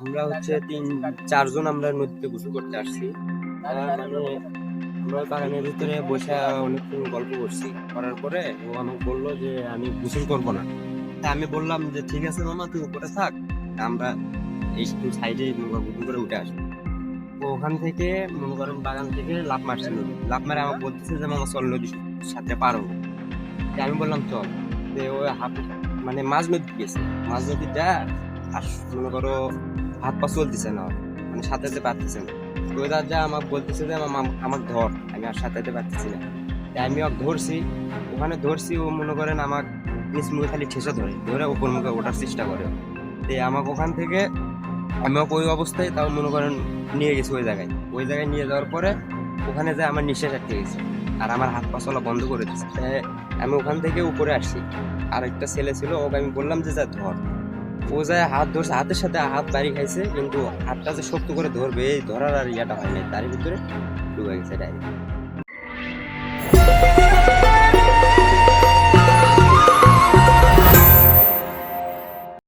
আমরা হচ্ছে তিন, চারজন আমরা নদীতে গোসল করতে আসছি। আমরা বাগানের ভিতরে বসে অনেকক্ষণ গল্প করছি। করার পরে ও আমাকে বলল যে, আমি গোসল করব না। তা আমি বললাম যে, ঠিক আছে মামা, তুই উপরে থাক। আমরা এই সাইডে গোসল করে উঠে আসব ওখান থেকে মনে করেন বাগান থেকে লাভ মারছে নদী। লাভ মারে আমাকে বলতেছে যে, মামা, চল নদীর সাথে পার হব। আমি বললাম, চল। যে ওই হাফ মানে মাঝ নদী গেছে। মাঝ নদীটা আর মনে করো হাত পা চলতেছে না। মানে সাঁতারতে পারতেছে না। তো দাদা আমাকে বলতেছে যে মামা আমাকে ধর। আমি আর সাঁতারতে পারতেছি না। তাই আমি ওকে ধরছি। ওখানে ধরছি, ও মনে করেন আমার নিচ মুখে খালি ঠেসে ধরে। ধরে ওপর মুখে ওঠার চেষ্টা করে। তো আমাকে ওখান থেকে আমি ওই অবস্থায় তাও মনে করেন নিয়ে গেছি ওই জায়গায়। ওই জায়গায় নিয়ে যাওয়ার পরে ওখানে যে আমার নিঃশ্বাস আটকে গেছে আর আমার হাত পা চলা বন্ধ করে দিচ্ছে আমি ওখান থেকে উপরে আসছি। আর একটা ছেলে ছিল, ওকে আমি বললাম যে যা ধর। ও যায় হাত ধরছে, হাতের সাথে হাত বাড়ি খাইছে, কিন্তু হাতটা যে শক্ত করে ধরবে, এই ধরার আর ইয়াটা হয় নাই তার ভিতরে ডুবে গেছে ডাইরেক্ট